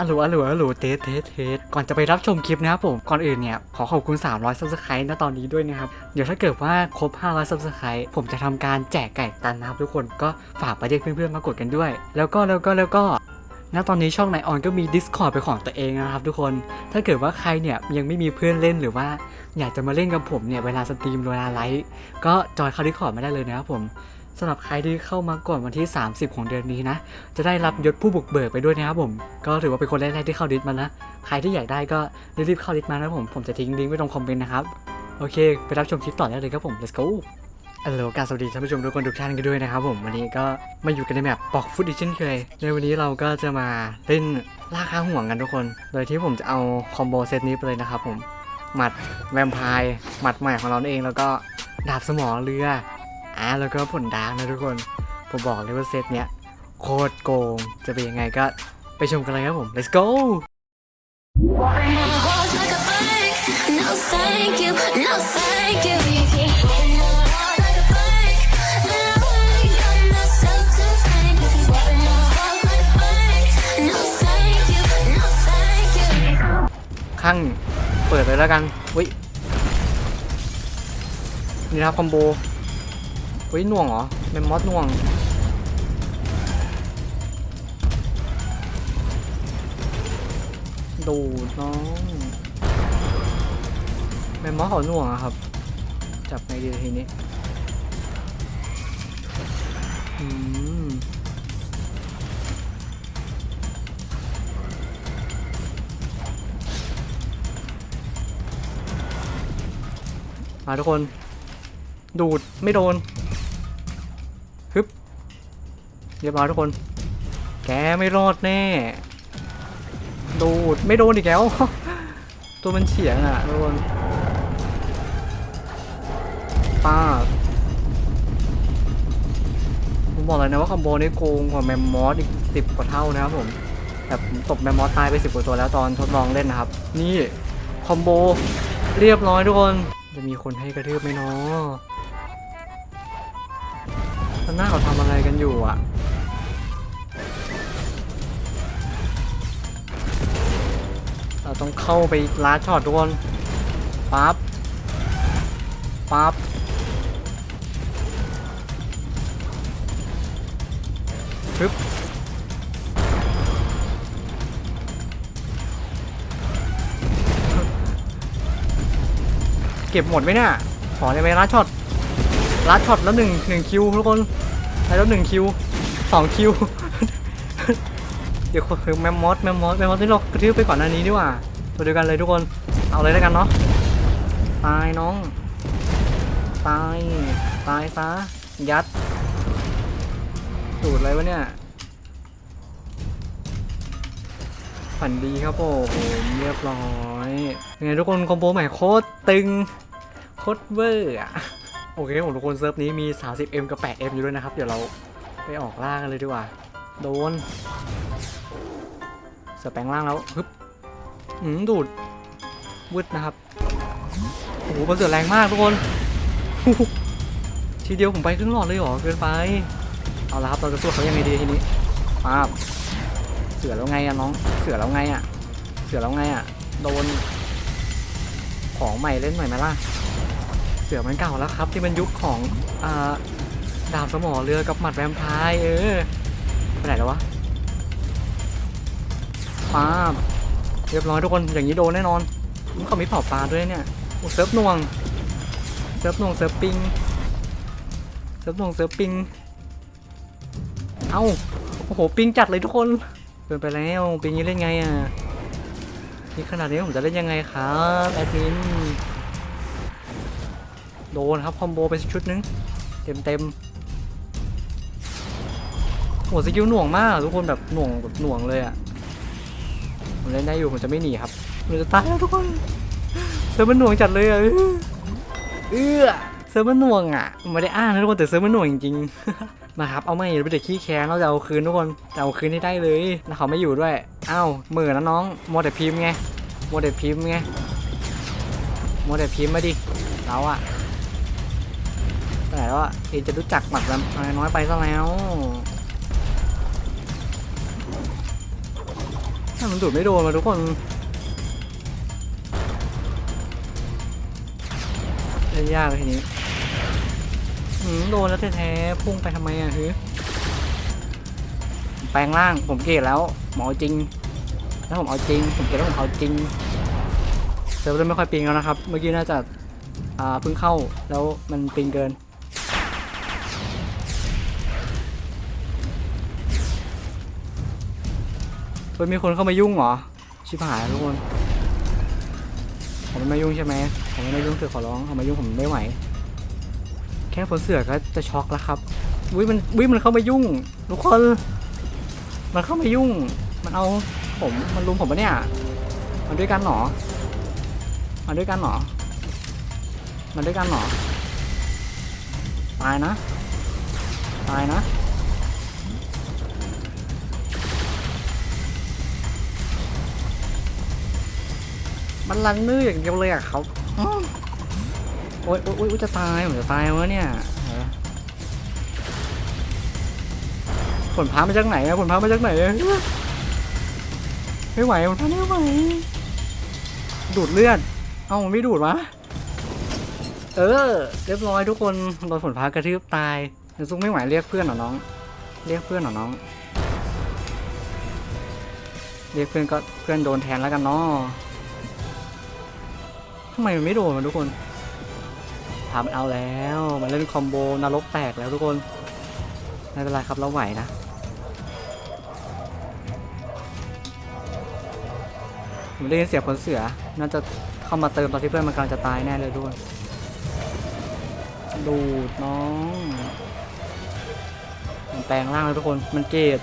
อัลโหลอัลโหลอัลโหลเทสเทสเทสก่อนจะไปรับชมคลิปนะครับผม ก่อนอื่นเนี่ย ขอขอบคุณ 300 subscribe ณตอนนี้ด้วยนะครับ เดี๋ยวถ้าเกิดว่าครบ 500 subscribe ผมจะทำการแจกไก่ตันนะครับทุกคน ก็ฝากไปเรียกเพื่อนๆมากดกันด้วย แล้วก็แล้วก็แล้วก็ณตอนนี้ช่องไนออนก็มี Discord เป็นของตัวเองนะครับทุกคน ถ้าเกิดว่าใครเนี่ยยังไม่มีเพื่อนเล่นหรือว่า อยากจะมาเล่นกับผมเนี่ยเวลาสตรีมเวลาไลฟ์ก็จอยเข้า Discord มาได้เลยนะครับผม สำหรับใครที่เข้ามาก่อนวันที่ 30 ของเดือนนี้นะ จะได้รับยศผู้บุกเบิกไปด้วยนะครับผม ก็ถือว่าเป็นคนแรกๆที่เข้าดิสมานะ ใครที่อยากได้ก็รีบๆเข้าดิสมานะผม ผมจะทิ้งลิงก์ไว้ตรงคอมเมนต์นะครับ โอเค ไปรับชมคลิปต่อได้เลยครับผม let's go อัลโหลการสวัสดีท่านผู้ชมทุกคนทุกท่านกันด้วยนะครับผมวันนี้ก็มาอยู่กันในแมปปอกฟุตอีกเช่นเคย ในวันนี้เราก็จะมาเล่นล่าค้าห่วงกันทุกคน โดยที่ผมจะเอาคอมโบเซตนี้ไปเลยนะครับผมหมัดแวมไพร์หมัดใหม่ของเราเองแล้วก็ดาบสมอเรือ อะแล้วก็ผลดาร์กนะทุกคน ผมบอกเลยว่าเซตเนี้ยโคตรโกง จะเป็นยังไงก็ไปชมกันเลยครับผม let's go ข้างเปิดเลยแล้วกันวินี่ครับคอมโบ เวิหน่วงเหรอเมมมอสน่วง ดูน้องเมมมอสเขาหน่วงอะครับ จับไงดีทีนี้อืมมาทุกคน ดูดไม่โดน เรียบร้อยทุกคน แกไม่รอดแน่ดูดไม่โดนอีกแล้ว ตัวมันเฉียงอะทุกคนป้าผมบอกเลยนะว่าคอมโบนี้โกงกว่าแมมมอสอีกสิบกว่าเท่านะครับผมแต่ผมตบแมมมอสตายไปสิบกว่าตัวแล้วตอนทดลองเล่นนะครับ นี่คอมโบเรียบร้อยทุกคน จะมีคนให้กระทืบไหมเนาะหน้าเขาทำอะไรกันอยู่อะ เราต้องเข้าไปล้าช็อตทุกคนปั๊บปั๊บปึ๊บเก็บหมดไหมเนี่ย ขอได้ไหมล้าช็อตล้าช็อตแล้วหนึ่งหนึ่งคิวทุกคนได้แล้วหนึ่งคิวสองคิว เดี๋ยวคือแมมมอสแมมมอสแมมมอสที่เรากระทืบไปก่อนหน้านี้ดีกว่าตัวเดียวกันเลยทุกคน เอาเลยแล้วกันเนาะ ตายน้อง ตาย ตายซะ ยัด สูตรอะไรวะเนี่ย ฝันดีครับผมเรียบร้อยยังไงทุกคนคอมโบใหม่โคตรตึง โคตรเวอร์อะโอเคผมทุกคนเซิร์ฟนี้มี 30M กับ 8M อยู่ด้วยนะครับ เดี๋ยวเราไปออกล่ากันเลยดีกว่า โดน เสือแปลงร่างแล้วฮึบอืมดูดวืดนะครับโอ้โหมันเสือแรงมากทุกคนทีเดียวผมไปครึ่งหลอดเลยเหรอเกินไปเอาละครับเราจะสู้เขายังไงดีทีนี้ป้าบเสือแล้วไงอะน้องเสือแล้วไงอะเสือแล้วไงอะโดนของใหม่เล่นหน่อยไหมล่ะเสือมันเก่าแล้วครับ ที่มันยุคของอ่าดาบสมอเรือกับหมัดแวมไพร์เออไปไหนแล้ววะ ปาเรียบร้อยทุกคนอย่างนี้โดนแน่นอนมันเขามีเผาปลาด้วยเนี่ยโอ้เซิร์ฟนวงเซิร์ฟนวงเซิร์ฟปิงเซิร์ฟนวงเซิร์ฟปิงเอ้าโอ้โหปิงจัดเลยทุกคนเกินไปแล้วปิงนี้เล่นไงอะนี่ขนาดนี้ผมจะเล่นยังไงครับแอดมินโดนครับคอมโบไปชุดนึงเต็มเต็มโอ้สกิลหน่วงมากทุกคนแบบหน่วงแบบหน่วงเลยอะ ผมเล่นได้อยู่ผมจะไม่หนีครับผมจะตายแล้วทุกคนเซิร์ฟมันหน่วงจัดเลยอะเออเออเซิร์ฟมันหน่วงอะไม่ได้อ้างนะทุกคนแต่เซิร์ฟมันหน่วงจริงๆมาครับเอาไม่เราเป็นเด็กขี้แค้นเราจะเอาคืนทุกคนจะเอาคืนให้ได้เลยแล้วเขาไม่อยู่ด้วยอ้าวเหมือนะน้องโมเดลพิมพ์ไงโมเดลพิมพ์ไงโมเดลพิมพ์มาดิเราอะไปไหนแล้วอะเอจะรู้จักหมัดแล้วน้อยไปซะแล้ว มันดูดไม่โดนมาทุกคนเล่นยากเลยทีนี้โดนแล้วแท้ๆพุ่งไปทำไมอะฮึแปลงร่างผมเกลียดแล้ว หมอจริง แล้วผมเอาจริง ผมเกลียดแล้วผมเอาจริงเซิร์ฟเริ่มไม่ค่อยปิงแล้วนะครับ เมื่อกี้น่าจะเพิ่งเข้าแล้วมันปิงเกิน ฮ้ยมีคนเข้ามายุ่งเหรอ ชิบหายทุกคน ผมไม่มายุ่งใช่ไหม ผมไม่มายุ่งเสือขอร้องเขามายุ่งผมไม่ไหว แค่ผลเสือก็จะช็อกแล้วครับวิมันวิมันเข้ามายุ่ง ทุกคน มันเข้ามายุ่ง มันเอาผม มันลุมผมปะเนี่ยมาด้วยกันเหรอมาด้วยกันเหรอมาด้วยกันเหรอ ตายนะ ตายนะ มันรันนื่ออย่างเดียวเลยอะเขาอโอ๊ยโอ๊ยโอ๊ยจะตายผมจะตายวะเนี่ยผลพามาจากไหนอะผลพามาจากไหนอะไม่ไหวผลพาไม่ไหวดูดเลือด เอ้ามันไม่ดูดวะเออ เรียบร้อยทุกคนโดนผลพากระทืบตายเดี๋ยวซุกไม่ไหวเรียกเพื่อนหรอน้อง เรียกเพื่อนหรอน้อง เรียกเพื่อนก็เพื่อนโดนแทนแล้วกันเนาะ ทำไมมันไม่โดนมันทุกคนทำเอาแล้ว มันเล่นคอมโบนรกแตกแล้วทุกคนไม่เป็นไรครับเราไหวนะผมได้ยินเสียงคนเสือ น่าจะเข้ามาเติมตอนที่เพื่อนมันกำลังจะตายแน่เลยทุกคนดูดน้อง มันแปลงร่างแล้วทุกคน มันเกต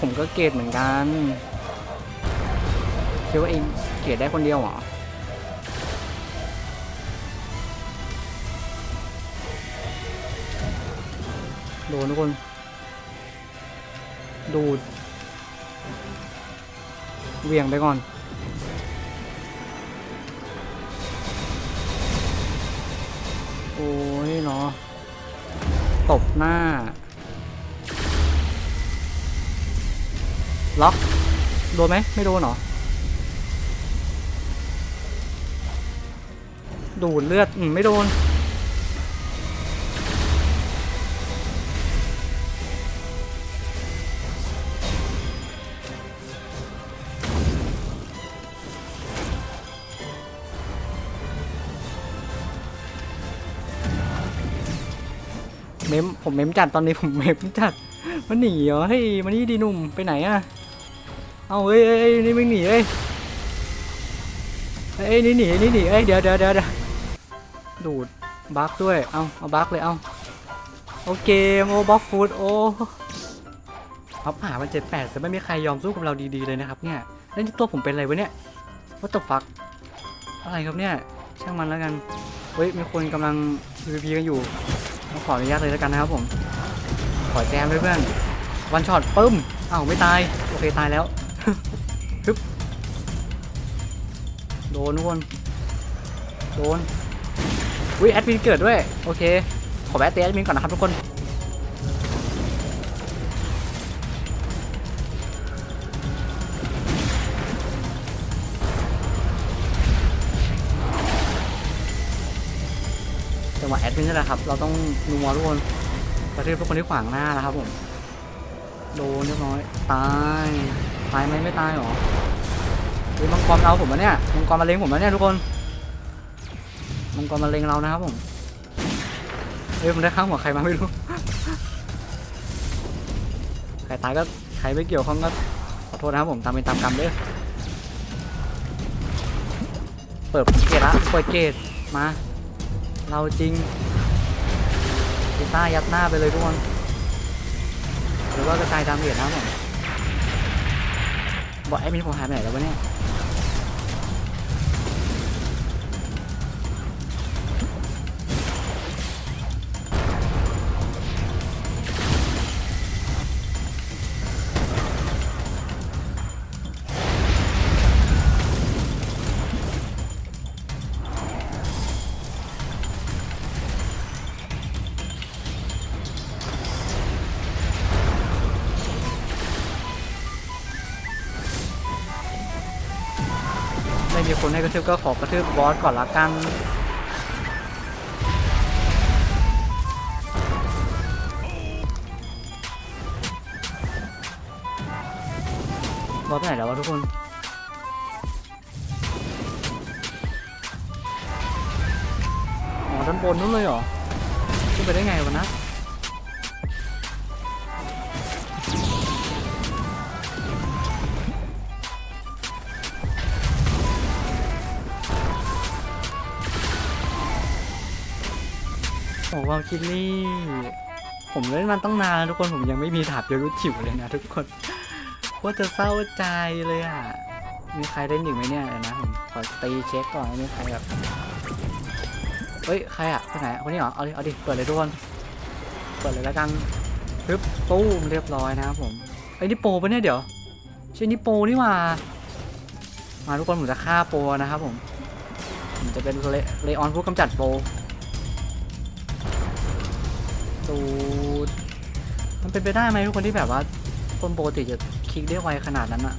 ผมก็เกตเหมือนกันคิดว่าเองเกตได้คนเดียวเหรอ โดนทุกคน ดูดเหวี่ยงไปก่อน โอ้ยเนาะตบหน้า ล็อก โดนไหม ไม่โดนเหรอ ดูดเลือด อืม ไม่โดน เมมผมเมมจัดตอนนี้ผมเมมจัด มันหนีเหรอเฮ้ยมันนี่ดีหนุ่มไปไหนอะเอาเอ้ยเอ้ยนี่ไม่หนีเอ้ยเอ้ยนี่หนีนี่หนีเอ้ยเดี๋ยวเดี๋ยวเดี๋ยวดี๋ยวดูดบักด้วยเอาเอาบักเลยเอาโอเคโอ้บ็อกฟูดโอ้พับหามันเจ็ดแปดแต่ไม่มีใครยอมสู้กับเราดีๆเลยนะครับเนี่ยแล้วนี่ตัวผมเป็นอะไรวะเนี่ยว่าต f ฟักอะไรครับเนี่ยช่างมันแล้วกันเฮ้ยมีคนกำลัง PVP กันอยู่ ขออนุญาตเลยแล้วกันนะครับผม ขอแจมด้วยเพื่อน วันช็อตปึ้มอ้าวไม่ตาย โอเคตายแล้วฮึบโดนทุกคน โดนอุ้ยแอดมินเกิดด้วย โอเค ขอแวะเตะแอดมินก่อนนะครับทุกคน จังหวะแอดมินนี่แหละครับ เราต้องนัวทุกคนกระทืบทุกคนที่ขวางหน้าแล้วครับผมโดนเรียบร้อยตายตายไหมไม่ตายหรอเฮ้ยมังกรเอาผมมาเนี่ยมังกรมาเล็งผมมาเนี่ยทุกคนมังกรมาเล็งเรานะครับผมเฮ้ยมันได้ข้างหัวใครมาไม่รู้ใครตายก็ใครไม่เกี่ยวข้องก็ขอโทษนะครับผมตามเป็นตามกรรมเด้อเปิดเกตละเปิดเกตมา เราจริงกีต้ายัดหน้าไปเลยทุกคนหรือว่ากระจายดาเมจนะผมบอกไอ้มินผมหายไปไหนแล้ววะเนี่ย ให้กระทืบก็ขอกระทืบบอสก่อนละกันบอสไปไหนแล้ววะทุกคนอ๋อด้านบนนู้นเลยเหรอขึ้นไปได้ไงวะนะ โอ้วาคิลี่ ผมเล่นมันต้องนานทุกคนผมยังไม่มีถาบยรุจิ๋วเลยนะทุกคนว่าจะเศร้าใจเลยอะ มีใครเล่นอยู่ไหมเนี่ยเดี๋ยวนะผมขอตีเช็คก่อนว่ามีใครแบบเฮ้ยใครอะคนไหนคนนี้เหรอเอาดิเอาดิเปิดเลยทุกคนเปิดเลยแล้วกันปึ๊บตู้มเรียบร้อยนะครับผมไอ้นี่โปรปะเนี่ยเดี๋ยวใช่นี่โปรนี่ว่ามาทุกคนผมจะฆ่าโปรนะครับผมผมจะเป็นเลเลออนผู้กำจัดโปร ตูดมันเป็นไปได้ไหมทุกคนที่แบบว่าคนปกติจะคลิกได้ไวขนาดนั้นอะ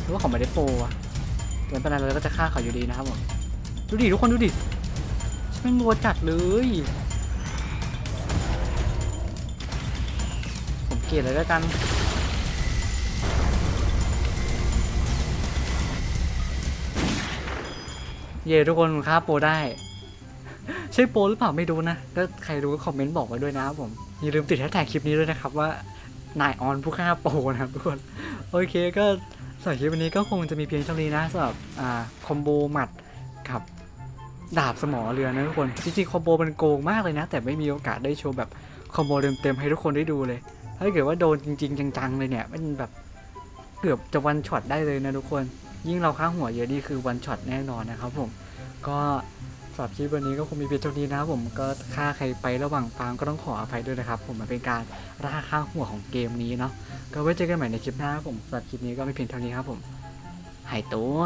หรือว่าเขาไม่ได้โปรอะไม่เป็นไรเราก็จะฆ่าเขาอยู่ดีนะครับผมดูดิทุกคนดูดิฉันเป็นรัวจัดเลย ผมเกลียดเลยแล้วกันเย่ทุกคนฆ่าโปรได้ ใช่โปรหรือเปล่าไม่รู้นะก็ใครรู้ก็คอมเมนต์บอกไว้ด้วยนะครับผมอย่าลืมติดแฮชแท็กคลิปนี้ด้วยนะครับว่านายออนผู้ฆ่าโปรนะครับทุกคนโอเคก็สำหรับคลิปวันนี้ก็คงจะมีเพียงเท่านี้นะสำหรับอ่าคอมโบหมัดกับดาบสมอเรือนะทุกคน จริงๆคอมโบมันโกงมากเลยนะ แต่ไม่มีโอกาสได้โชว์แบบคอมโบเต็มๆให้ทุกคนได้ดูเลย ถ้าเกิดว่าโดนจริง ๆ จังๆเลยเนี่ยมันแบบเกือบจะวันช็อตได้เลยนะทุกคน ยิ่งเราค้างหัวเยอะนี่คือวันช็อตแน่นอนนะครับผมก็ สำหรับคลิปวันนี้ก็คงมีเพียงเท่านี้นะครับผมก็ฆ่าใครไประหว่างฟาร์มก็ต้องขออภัยด้วยนะครับ ผมมันเป็นการร่าค่าหัวของเกมนี้เนาะก็ไว้เจอกันใหม่ในคลิปหน้าครับผมสำหรับคลิปนี้ก็ไม่เพียงเท่านี้ครับผมหายตัว